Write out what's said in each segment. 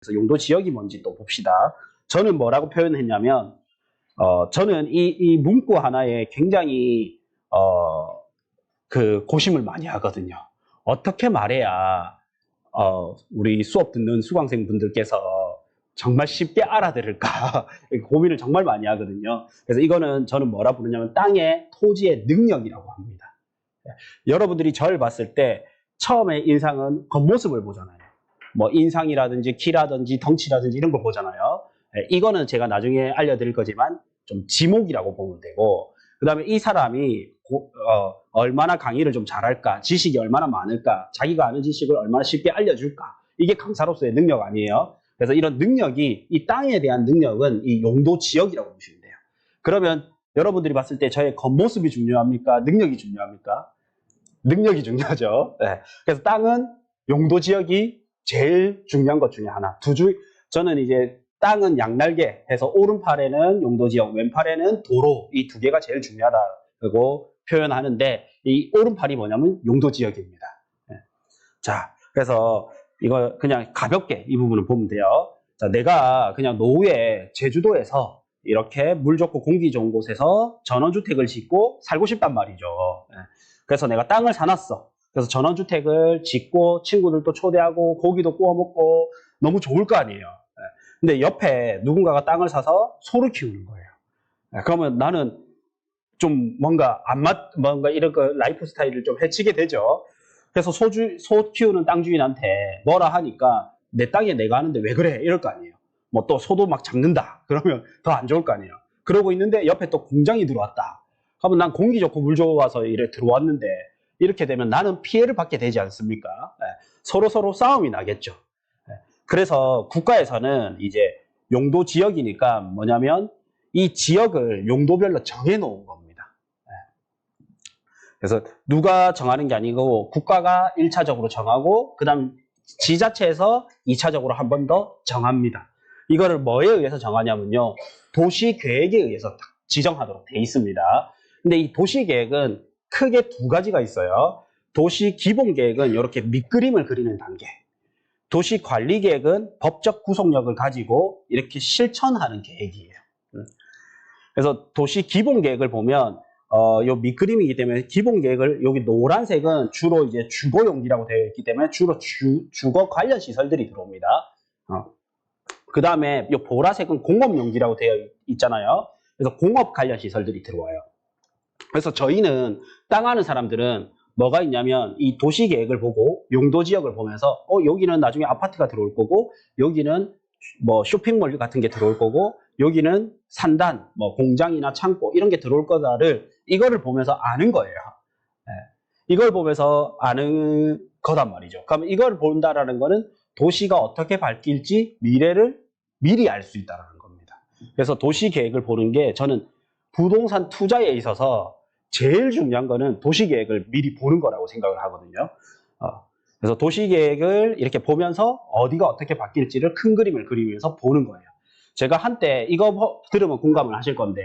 그래서 용도 지역이 뭔지 또 봅시다. 저는 뭐라고 표현했냐면, 어, 저는 이, 이 문구 하나에 굉장히, 어, 그 고심을 많이 하거든요. 어떻게 말해야, 어, 우리 수업 듣는 수강생 분들께서 정말 쉽게 알아들을까 고민을 정말 많이 하거든요. 그래서 이거는 저는 뭐라 부르냐면 땅의 토지의 능력이라고 합니다. 여러분들이 저를 봤을 때 처음에 인상은 겉모습을 보잖아요. 뭐 인상이라든지 키라든지 덩치라든지 이런 걸 보잖아요. 예, 이거는 제가 나중에 알려드릴 거지만 좀 지목이라고 보면 되고 그 다음에 이 사람이 고- 어, 얼마나 강의를 좀 잘할까 지식이 얼마나 많을까 자기가 아는 지식을 얼마나 쉽게 알려줄까 이게 강사로서의 능력 아니에요. 그래서 이런 능력이 이 땅에 대한 능력은 이 용도 지역이라고 보시면 돼요. 그러면 여러분들이 봤을 때 저의 겉모습이 중요합니까? 능력이 중요합니까? 능력이 중요하죠. 네. 그래서 땅은 용도 지역이 제일 중요한 것 중에 하나. 두 줄, 저는 이제 땅은 양날개 해서 오른팔에는 용도 지역, 왼팔에는 도로 이 두 개가 제일 중요하다고 표현하는데 이 오른팔이 뭐냐면 용도 지역입니다. 네. 자, 그래서 이거 그냥 가볍게 이 부분을 보면 돼요. 자, 내가 그냥 노후에 제주도에서 이렇게 물 좋고 공기 좋은 곳에서 전원주택을 짓고 살고 싶단 말이죠. 예. 그래서 내가 땅을 사놨어. 그래서 전원주택을 짓고 친구들도 초대하고 고기도 구워 먹고 너무 좋을 거 아니에요. 예. 근데 옆에 누군가가 땅을 사서 소를 키우는 거예요. 예, 그러면 나는 좀 뭔가 안 맞, 뭔가 이런 그 라이프 스타일을 좀 해치게 되죠. 그래서 소주, 소 키우는 땅 주인한테 뭐라 하니까 내 땅에 내가 하는데 왜 그래? 이럴 거 아니에요. 뭐 또 소도 막 잡는다. 그러면 더 안 좋을 거 아니에요. 그러고 있는데 옆에 또 공장이 들어왔다. 하면 난 공기 좋고 물 좋아서 이래 들어왔는데 이렇게 되면 나는 피해를 받게 되지 않습니까? 예, 서로 서로 싸움이 나겠죠. 예, 그래서 국가에서는 이제 용도 지역이니까 뭐냐면 이 지역을 용도별로 정해 놓은 겁니다. 예. 그래서 누가 정하는 게 아니고 국가가 1차적으로 정하고 그 다음 지자체에서 2차적으로 한 번 더 정합니다. 이거를 뭐에 의해서 정하냐면요. 도시 계획에 의해서 딱 지정하도록 돼 있습니다. 근데 이 도시 계획은 크게 두 가지가 있어요. 도시 기본 계획은 이렇게 밑그림을 그리는 단계. 도시 관리 계획은 법적 구속력을 가지고 이렇게 실천하는 계획이에요. 음. 그래서 도시 기본 계획을 보면 어, 요 밑그림이기 때문에 기본 계획을 여기 노란색은 주로 이제 주거 용지라고 되어 있기 때문에 주로 주, 주거 관련 시설들이 들어옵니다. 어. 그 다음에 요 보라색은 공업 용지라고 되어 있- 있잖아요. 그래서 공업 관련 시설들이 들어와요. 그래서 저희는 땅 하는 사람들은 뭐가 있냐면 이 도시 계획을 보고 용도 지역을 보면서 어 여기는 나중에 아파트가 들어올 거고 여기는 뭐 쇼핑몰 같은 게 들어올 거고 여기는 산단 뭐 공장이나 창고 이런 게 들어올 거다를 이거를 보면서 아는 거예요. 예. 이걸 보면서 아는 거단 말이죠. 그럼 이걸 본다라는 거는 도시가 어떻게 바뀔지 미래를 미리 알 수 있다라는 겁니다. 그래서 도시 계획을 보는 게 저는 부동산 투자에 있어서 제일 중요한 거는 도시 계획을 미리 보는 거라고 생각을 하거든요. 어, 그래서 도시 계획을 이렇게 보면서 어디가 어떻게 바뀔지를 큰 그림을 그리면서 보는 거예요. 제가 한때 이거 뭐- 들으면 공감을 하실 건데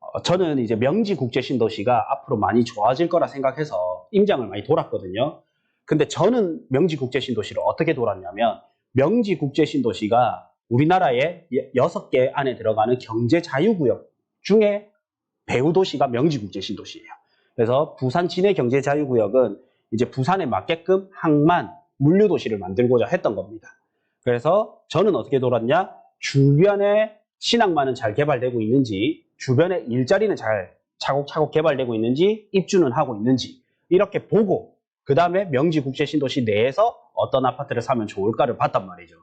어, 저는 이제 명지 국제 신도시가 앞으로 많이 좋아질 거라 생각해서 임장을 많이 돌았거든요. 근데 저는 명지 국제 신도시를 어떻게 돌았냐면 명지 국제 신도시가 우리나라의 여섯 개 안에 들어가는 경제 자유구역 중에 배후 도시가 명지 국제 신도시예요. 그래서 부산 진해 경제 자유구역은 이제 부산에 맞게끔 항만 물류 도시를 만들고자 했던 겁니다. 그래서 저는 어떻게 돌았냐? 주변에 신앙만은 잘 개발되고 있는지, 주변에 일자리는 잘 차곡차곡 개발되고 있는지, 입주는 하고 있는지, 이렇게 보고, 그 다음에 명지 국제 신도시 내에서 어떤 아파트를 사면 좋을까를 봤단 말이죠.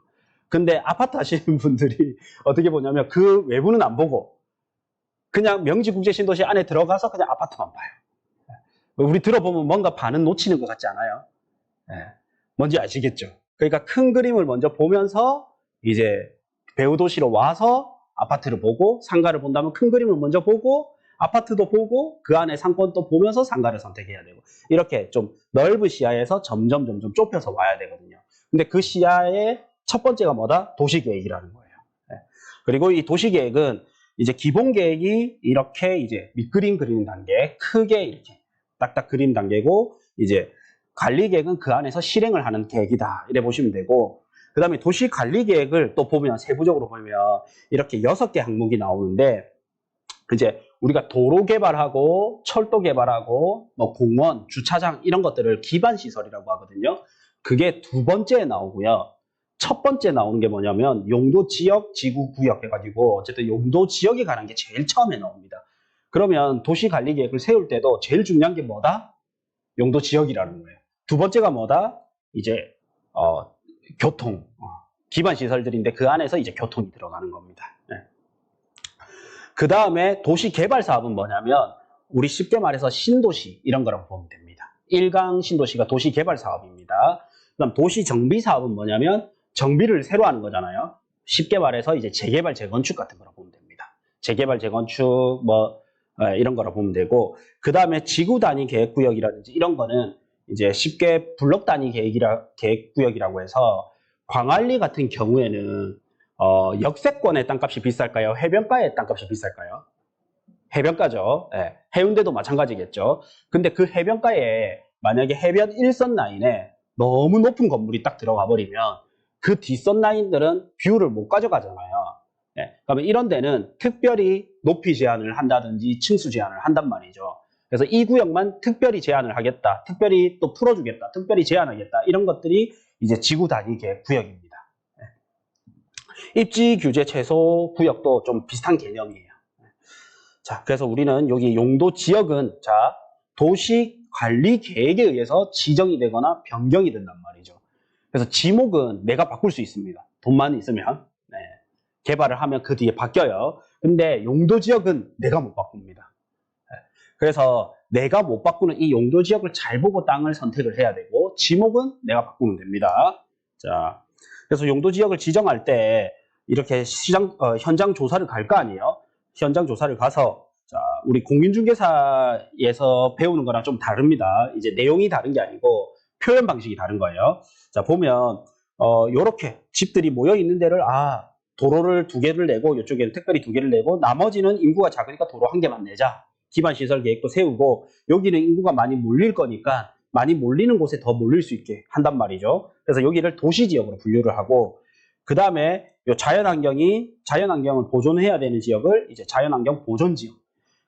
근데 아파트 하시는 분들이 어떻게 보냐면 그 외부는 안 보고, 그냥 명지 국제 신도시 안에 들어가서 그냥 아파트만 봐요. 우리 들어보면 뭔가 반은 놓치는 것 같지 않아요? 예. 뭔지 아시겠죠? 그러니까 큰 그림을 먼저 보면서 이제 배우 도시로 와서 아파트를 보고 상가를 본다면 큰 그림을 먼저 보고 아파트도 보고 그 안에 상권도 보면서 상가를 선택해야 되고 이렇게 좀 넓은 시야에서 점점 점점 좁혀서 와야 되거든요. 근데 그 시야의 첫 번째가 뭐다? 도시 계획이라는 거예요. 예. 그리고 이 도시 계획은 이제 기본 계획이 이렇게 이제 밑그림 그리는 단계, 크게 이렇게 딱딱 그림 단계고 이제 관리 계획은 그 안에서 실행을 하는 계획이다. 이래 보시면 되고 그 다음에 도시 관리 계획을 또 보면 세부적으로 보면 이렇게 여섯 개 항목이 나오는데 이제 우리가 도로 개발하고 철도 개발하고 뭐 공원, 주차장 이런 것들을 기반 시설이라고 하거든요. 그게 두 번째에 나오고요. 첫 번째 나오는 게 뭐냐면 용도 지역, 지구 구역 해가지고 어쨌든 용도 지역에 관한 게 제일 처음에 나옵니다. 그러면 도시 관리 계획을 세울 때도 제일 중요한 게 뭐다? 용도 지역이라는 거예요. 두 번째가 뭐다? 이제 어, 교통 어, 기반 시설들인데 그 안에서 이제 교통이 들어가는 겁니다. 그 다음에 도시 개발 사업은 뭐냐면 우리 쉽게 말해서 신도시 이런 거라고 보면 됩니다. 일강 신도시가 도시 개발 사업입니다. 그다음 도시 정비 사업은 뭐냐면 정비를 새로 하는 거잖아요. 쉽게 말해서 이제 재개발 재건축 같은 거라고 보면 됩니다. 재개발 재건축 뭐 어, 이런 거라고 보면 되고 그 다음에 지구 단위 계획 구역이라든지 이런 거는 이제 쉽게 블록 단위 계획이라 계획 구역이라고 해서 광안리 같은 경우에는 어, 역세권의 땅값이 비쌀까요? 해변가의 땅값이 비쌀까요? 해변가죠. 예, 해운대도 마찬가지겠죠. 근데 그 해변가에 만약에 해변 일선 라인에 너무 높은 건물이 딱 들어가 버리면 그 뒷선 라인들은 뷰를 못 가져가잖아요. 예, 그러면 이런 데는 특별히 높이 제한을 한다든지 층수 제한을 한단 말이죠. 그래서 이 구역만 특별히 제한을 하겠다. 특별히 또 풀어주겠다. 특별히 제한하겠다. 이런 것들이 이제 지구 단위 계획 구역입니다. 예. 입지 규제 최소 구역도 좀 비슷한 개념이에요. 자, 그래서 우리는 여기 용도 지역은 자, 도시 관리 계획에 의해서 지정이 되거나 변경이 된단 말이죠. 그래서 지목은 내가 바꿀 수 있습니다. 돈만 있으면. 네. 개발을 하면 그 뒤에 바뀌어요. 근데 용도 지역은 내가 못 바꿉니다. 네. 그래서 내가 못 바꾸는 이 용도 지역을 잘 보고 땅을 선택을 해야 되고 지목은 내가 바꾸면 됩니다. 자, 그래서 용도 지역을 지정할 때 이렇게 시장 어, 현장 조사를 갈 거 아니에요. 현장 조사를 가서 자, 우리 공인중개사에서 배우는 거랑 좀 다릅니다. 이제 내용이 다른 게 아니고 표현 방식이 다른 거예요. 자, 보면 어, 요렇게 집들이 모여 있는 데를 아, 도로를 두 개를 내고 이쪽에는 특별히 두 개를 내고 나머지는 인구가 작으니까 도로 한 개만 내자. 기반 시설 계획도 세우고 여기는 인구가 많이 몰릴 거니까 많이 몰리는 곳에 더 몰릴 수 있게 한단 말이죠. 그래서 여기를 도시 지역으로 분류를 하고 그 다음에 요 자연환경이 자연환경을 보존해야 되는 지역을 이제 자연환경 보존 지역.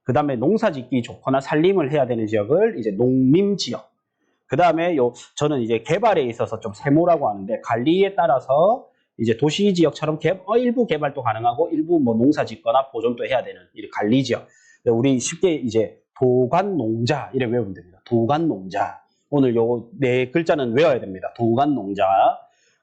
그 다음에 농사짓기 좋거나 살림을 해야 되는 지역을 이제 농림 지역. 그 다음에 요 저는 이제 개발에 있어서 좀 세모라고 하는데 관리에 따라서 이제 도시 지역처럼 개, 어, 일부 개발도 가능하고 일부 뭐 농사 짓거나 보존도 해야 되는 이 관리 지역. 우리 쉽게 이제 도간 농자 이래 외우면 됩니다. 도간 농자. 오늘 요네 글자는 외워야 됩니다. 도간 농자.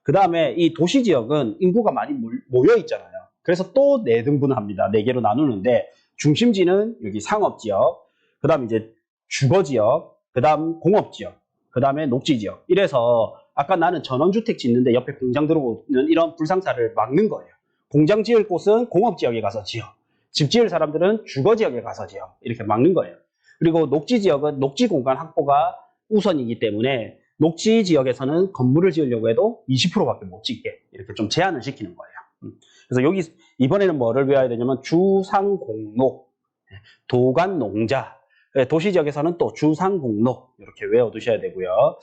그 다음에 이 도시 지역은 인구가 많이 모여 있잖아요. 그래서 또 네 등분을 합니다. 네 개로 나누는데 중심지는 여기 상업 지역, 그 다음 이제 주거 지역, 그 다음 공업 지역, 그 다음에 녹지 지역. 이래서 아까 나는 전원주택 짓는데 옆에 공장 들어오는 이런 불상사를 막는 거예요. 공장 지을 곳은 공업 지역에 가서 지어. 집 지을 사람들은 주거 지역에 가서 지어. 이렇게 막는 거예요. 그리고 녹지 지역은 녹지 공간 확보가 우선이기 때문에 녹지 지역에서는 건물을 지으려고 해도 20%밖에 못 짓게 이렇게 좀 제한을 시키는 거예요. 음. 그래서 여기 이번에는 뭐를 외워야 되냐면 주상공록, 예, 도시 지역에서는 또 주상공록 이렇게 외워두셔야 되고요.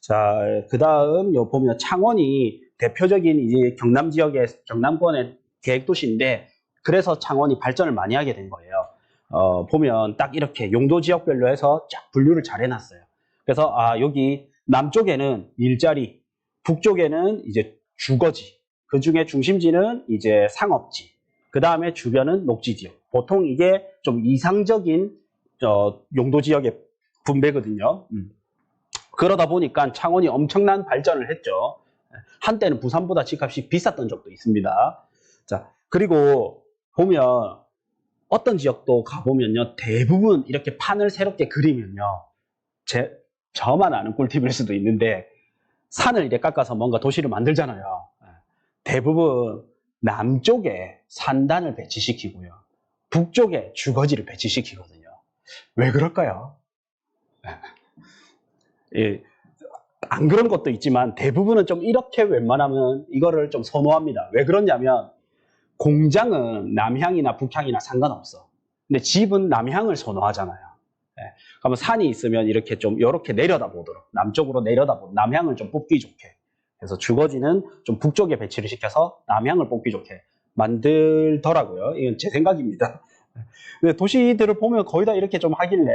자, 그 다음 요 보면 창원이 대표적인 이제 경남 지역의 경남권의 계획 도시인데 그래서 창원이 발전을 많이 하게 된 거예요. 어, 보면 딱 이렇게 용도 지역별로 해서 쫙 분류를 잘 해놨어요. 그래서 아 여기 남쪽에는 일자리, 북쪽에는 이제 주거지, 그 중에 중심지는 이제 상업지, 그 다음에 주변은 녹지 지역. 보통 이게 좀 이상적인 어, 용도 지역의 분배거든요. 음. 그러다 보니까 창원이 엄청난 발전을 했죠. 한때는 부산보다 집값이 비쌌던 적도 있습니다. 자, 그리고 보면 어떤 지역도 가보면요. 대부분 이렇게 판을 새롭게 그리면요. 제, 저만 아는 꿀팁일 수도 있는데 산을 이렇게 깎아서 뭔가 도시를 만들잖아요. 대부분 남쪽에 산단을 배치시키고요. 북쪽에 주거지를 배치시키거든요. 왜 그럴까요? 예, 안 그런 것도 있지만 대부분은 좀 이렇게 웬만하면 이거를 좀 선호합니다. 왜 그러냐면 공장은 남향이나 북향이나 상관없어. 근데 집은 남향을 선호하잖아요. 예, 그러면 산이 있으면 이렇게 좀 이렇게 내려다 보도록 남쪽으로 내려다 보도록 남향을 좀 뽑기 좋게 그래서 주거지는 좀 북쪽에 배치를 시켜서 남향을 뽑기 좋게 만들더라고요. 이건 제 생각입니다. 근데 도시들을 보면 거의 다 이렇게 좀 하길래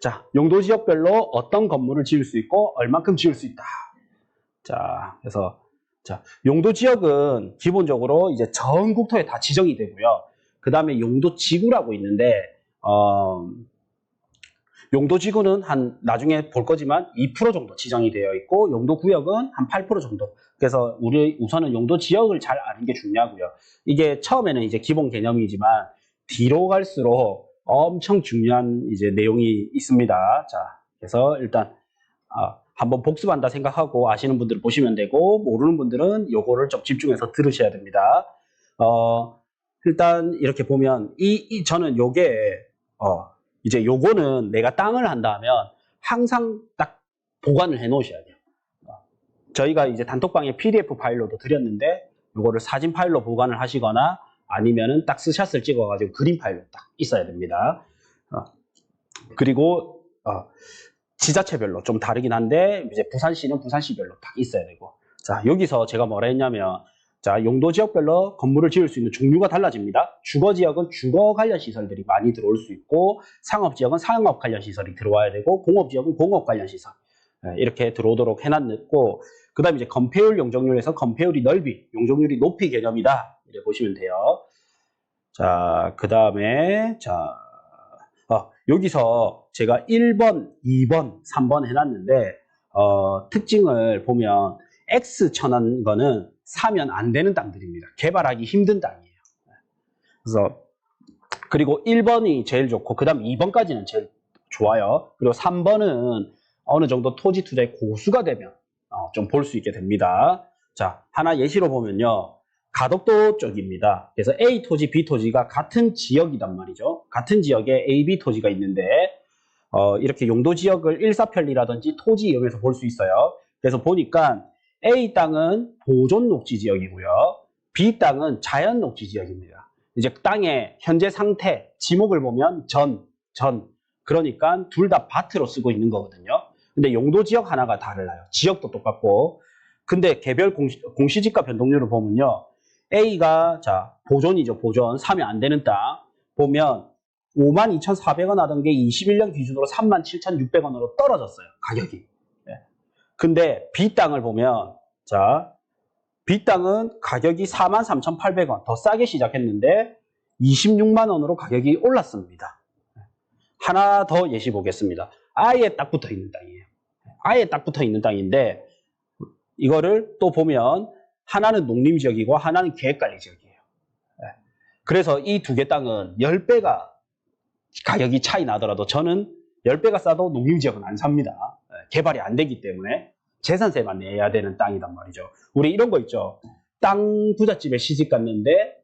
자 용도 지역별로 어떤 건물을 지을 수 있고 얼만큼 지을 수 있다. 자 그래서 자 용도 지역은 기본적으로 이제 전 국토에 다 지정이 되고요. 그 다음에 용도 지구라고 있는데 어, 용도 지구는 한 나중에 볼 거지만 2% 정도 지정이 되어 있고 용도 구역은 한 8% 정도. 그래서 우리 우선은 용도 지역을 잘 아는 게 중요하고요. 이게 처음에는 이제 기본 개념이지만 뒤로 갈수록 엄청 중요한 이제 내용이 있습니다. 자, 그래서 일단 아, 한번 복습한다 생각하고 아시는 분들은 보시면 되고 모르는 분들은 요거를 좀 집중해서 들으셔야 됩니다. 어, 일단 이렇게 보면 이, 이 저는 요게 어, 이제 요거는 내가 땅을 한다면 항상 딱 보관을 해 놓으셔야 돼요. 어, 저희가 이제 단톡방에 PDF 파일로도 드렸는데 요거를 사진 파일로 보관을 하시거나 아니면은 딱 스샷을 찍어가지고 그림 파일로 딱 있어야 됩니다. 어, 그리고 어, 지자체별로 좀 다르긴 한데 이제 부산시는 부산시별로 딱 있어야 되고 자 여기서 제가 뭐라 했냐면 자 용도 지역별로 건물을 지을 수 있는 종류가 달라집니다. 주거 지역은 주거 관련 시설들이 많이 들어올 수 있고 상업 지역은 상업 관련 시설이 들어와야 되고 공업 지역은 공업 관련 시설 예, 이렇게 들어오도록 해놨고 그 다음에 이제 건폐율 용적률에서 건폐율이 넓이 용적률이 높이 개념이다 이렇게 보시면 돼요. 자 그 다음에 자 어, 여기서 제가 1번, 2번, 3번 해놨는데 어, 특징을 보면 X 쳐놓은 거는 사면 안 되는 땅들입니다. 개발하기 힘든 땅이에요. 그래서 그리고 1번이 제일 좋고 그 다음 2번까지는 제일 좋아요. 그리고 3번은 어느 정도 토지 투자의 고수가 되면 어, 좀 볼 수 있게 됩니다. 자 하나 예시로 보면요. 가덕도 쪽입니다. 그래서 A 토지, B 토지가 같은 지역이단 말이죠. 같은 지역에 A, B 토지가 있는데 어, 이렇게 용도 지역을 일사편리라든지 토지 이용해서 볼 수 있어요. 그래서 보니까 A 땅은 보존 녹지 지역이고요. B 땅은 자연 녹지 지역입니다. 이제 땅의 현재 상태, 지목을 보면 전, 전. 그러니까 둘 다 밭으로 쓰고 있는 거거든요. 근데 용도 지역 하나가 달라요. 지역도 똑같고. 근데 개별 공시, 공시지가 변동률을 보면요. A가 자 보존이죠. 보존. 사면 안 되는 땅. 보면 52,400원 하던 게 21년 기준으로 37,600원으로 떨어졌어요. 가격이. 예. 근데 B 땅을 보면 자 B 땅은 가격이 43,800원 더 싸게 시작했는데 26만 원으로 가격이 올랐습니다. 하나 더 예시 보겠습니다. 아예 딱 붙어 있는 땅이에요. 아예 딱 붙어 있는 땅인데 이거를 또 보면 하나는 농림 지역이고 하나는 계획관리 지역이에요. 예. 그래서 이 두 개 땅은 10배가 가격이 차이 나더라도 저는 10배가 싸도 농림 지역은 안 삽니다. 예. 개발이 안 되기 때문에 재산세만 내야 되는 땅이단 말이죠. 우리 이런 거 있죠. 땅 부잣집에 시집 갔는데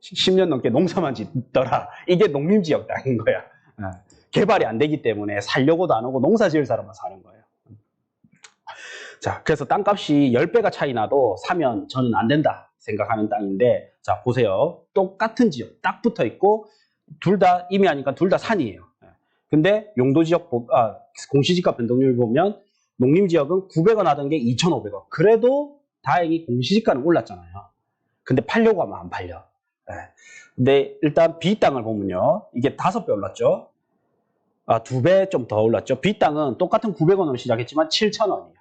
10년 넘게 농사만 짓더라. 이게 농림지역 땅인 거야. 예. 개발이 안 되기 때문에 살려고도 안 오고 농사 지을 사람만 사는 거예요. 자, 그래서 땅값이 10배가 차이 나도 사면 저는 안 된다 생각하는 땅인데, 자, 보세요. 똑같은 지역, 딱 붙어 있고, 둘 다, 이미 하니까 둘 다 산이에요. 예. 근데 용도 지역, 아, 공시지가 변동률 보면, 농림 지역은 900원 하던 게 2,500원. 그래도 다행히 공시지가는 올랐잖아요. 근데 팔려고 하면 안 팔려. 예. 근데 일단 B 땅을 보면요. 이게 다섯 배 올랐죠. 아, 두배좀 더 올랐죠. B 땅은 똑같은 900원으로 시작했지만 7,000원이에요.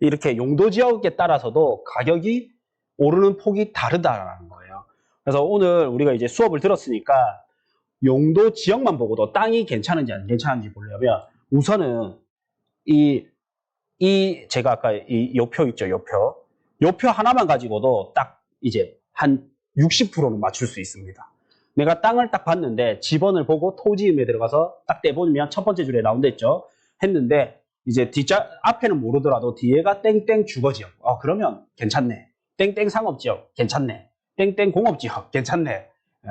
이렇게 용도 지역에 따라서도 가격이 오르는 폭이 다르다라는 거예요. 그래서 오늘 우리가 이제 수업을 들었으니까 용도 지역만 보고도 땅이 괜찮은지 안 괜찮은지 보려면 우선은 이, 이 제가 아까 이 요표 있죠, 요표. 요표 하나만 가지고도 딱 이제 한 60%는 맞출 수 있습니다. 내가 땅을 딱 봤는데 집원을 보고 토지임에 들어가서 딱 떼보면 첫 번째 줄에 나온다 했죠. 했는데 이제 뒷자 앞에는 모르더라도 뒤에가 땡땡 주거지역. 어 그러면 괜찮네. 땡땡 상업지역 괜찮네. 땡땡 공업지역 괜찮네. 예.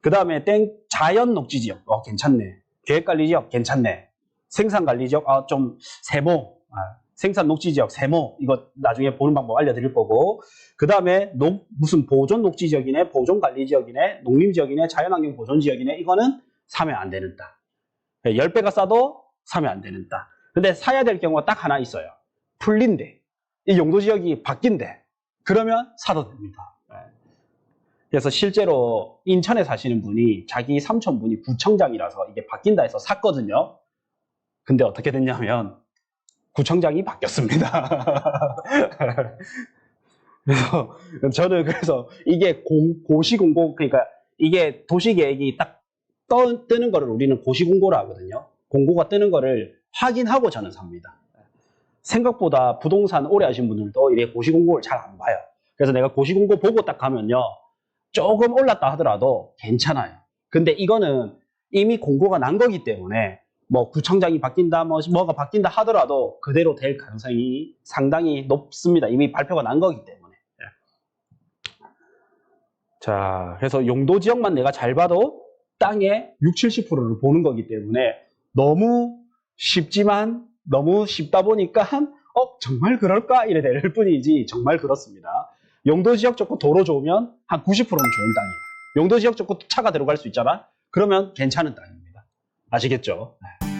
그 다음에 땡 자연 녹지지역 어 괜찮네. 계획관리지역 괜찮네. 생산관리지역 어좀 세모. 아, 생산 녹지지역 세모 이거 나중에 보는 방법 알려드릴 거고 그 다음에 무슨 보존 녹지지역이네 보존관리지역이네 농림지역이네 자연환경 보존지역이네 이거는 사면 안 되는 땅 10배가 싸도 사면 안 되는 땅 근데 사야 될 경우가 딱 하나 있어요. 풀린대. 이 용도 지역이 바뀐대. 그러면 사도 됩니다. 네. 그래서 실제로 인천에 사시는 분이 자기 삼촌분이 구청장이라서 이게 바뀐다 해서 샀거든요. 근데 어떻게 됐냐면 구청장이 바뀌었습니다. 그래서 저는 그래서 이게 공- 고시공고 그러니까 이게 도시계획이 딱 떠, 뜨는 거를 우리는 고시공고라 하거든요. 공고가 뜨는 거를 확인하고 저는 삽니다. 생각보다 부동산 오래 하신 분들도 이래 고시공고를 잘 안 봐요. 그래서 내가 고시공고 보고 딱 가면요. 조금 올랐다 하더라도 괜찮아요. 근데 이거는 이미 공고가 난 거기 때문에 뭐 구청장이 바뀐다, 뭐 뭐가 바뀐다 하더라도 그대로 될 가능성이 상당히 높습니다. 이미 발표가 난 거기 때문에. 예. 자, 그래서 용도 지역만 내가 잘 봐도 땅의 6, 70%를 보는 거기 때문에 너무 쉽지만 너무 쉽다 보니까 어 정말 그럴까 이래 될 뿐이지 정말 그렇습니다. 용도 지역 좋고 도로 좋으면 한 90%는 좋은 땅이에요. 용도 지역 좋고 차가 들어갈 수 있잖아. 그러면 괜찮은 땅입니다. 아시겠죠? 네.